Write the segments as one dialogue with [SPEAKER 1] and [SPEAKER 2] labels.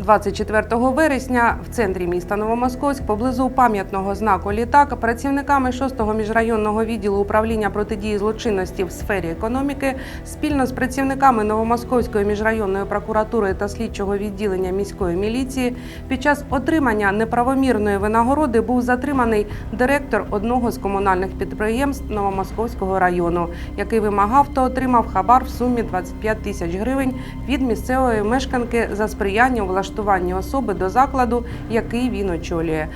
[SPEAKER 1] 24 вересня в центрі міста Новомосковськ поблизу пам'ятного знаку літак працівниками 6-го міжрайонного відділу управління протидії злочинності в сфері економіки спільно з працівниками Новомосковської міжрайонної прокуратури та слідчого відділення міської міліції під час отримання неправомірної винагороди був затриманий директор одного з комунальних підприємств Новомосковського району, який вимагав та отримав хабар в сумі 25 тисяч гривень від місцевої мешканки за сприяння у влаштуванні особи до закладу, який він очолює.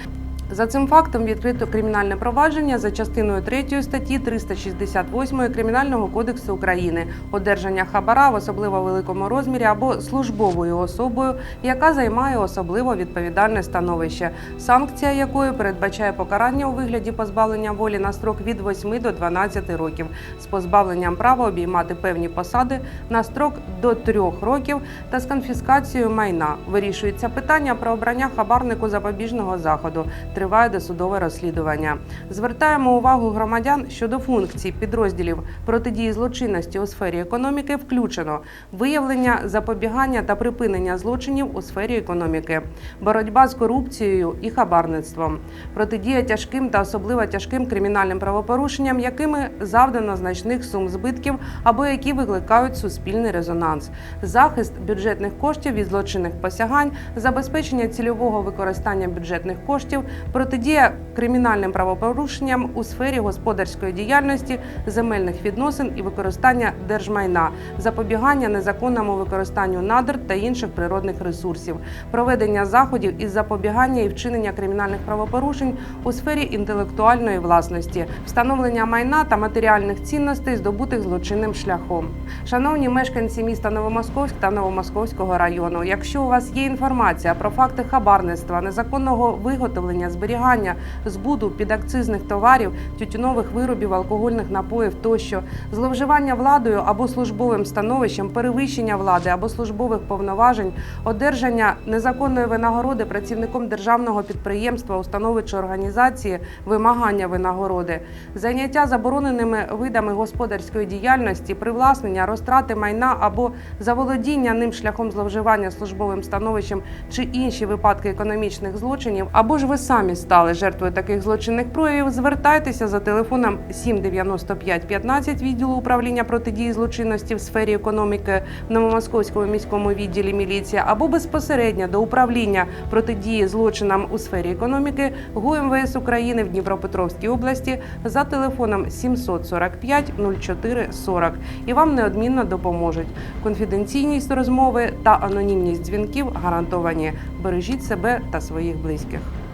[SPEAKER 1] За цим фактом відкрито кримінальне провадження за частиною 3 статті 368 Кримінального кодексу України одержання хабара в особливо великому розмірі або службовою особою, яка займає особливо відповідальне становище, санкція якої передбачає покарання у вигляді позбавлення волі на строк від 8 до 12 років з позбавленням права обіймати певні посади на строк до 3 років та з конфіскацією майна. Вирішується питання про обрання хабарнику запобіжного заходу. Триває досудове розслідування. Звертаємо увагу громадян щодо функцій підрозділів протидії злочинності у сфері економіки. Включено виявлення, запобігання та припинення злочинів у сфері економіки, боротьба з корупцією і хабарництвом, протидія тяжким та особливо тяжким кримінальним правопорушенням, якими завдано значних сум збитків або які викликають суспільний резонанс, захист бюджетних коштів від злочинних посягань, забезпечення цільового використання бюджетних коштів, протидія кримінальним правопорушенням у сфері господарської діяльності, земельних відносин і використання держмайна, запобігання незаконному використанню надр та інших природних ресурсів, проведення заходів із запобігання і вчинення кримінальних правопорушень у сфері інтелектуальної власності, встановлення майна та матеріальних цінностей, здобутих злочинним шляхом. Шановні мешканці міста Новомосковськ та Новомосковського району, якщо у вас є інформація про факти хабарництва, незаконного виготовлення, зберігання, збуду підакцизних товарів, тютюнових виробів, алкогольних напоїв тощо, зловживання владою або службовим становищем, перевищення влади або службових повноважень, одержання незаконної винагороди працівником державного підприємства, установи чи організації, вимагання винагороди, заняття забороненими видами господарської діяльності, привласнення, розтрати майна або заволодіння ним шляхом зловживання службовим становищем чи інші випадки економічних злочинів, або ж ви самі стали жертвою таких злочинних проявів, звертайтеся за телефоном 795 15 відділу управління протидії злочинності в сфері економіки в Новомосковському міському відділі міліції або безпосередньо до управління протидії злочинам у сфері економіки ГУ МВС України в Дніпропетровській області за телефоном 745 04 40 і вам неодмінно допоможуть. Конфіденційність розмови та анонімність дзвінків гарантовані. Бережіть себе та своїх близьких.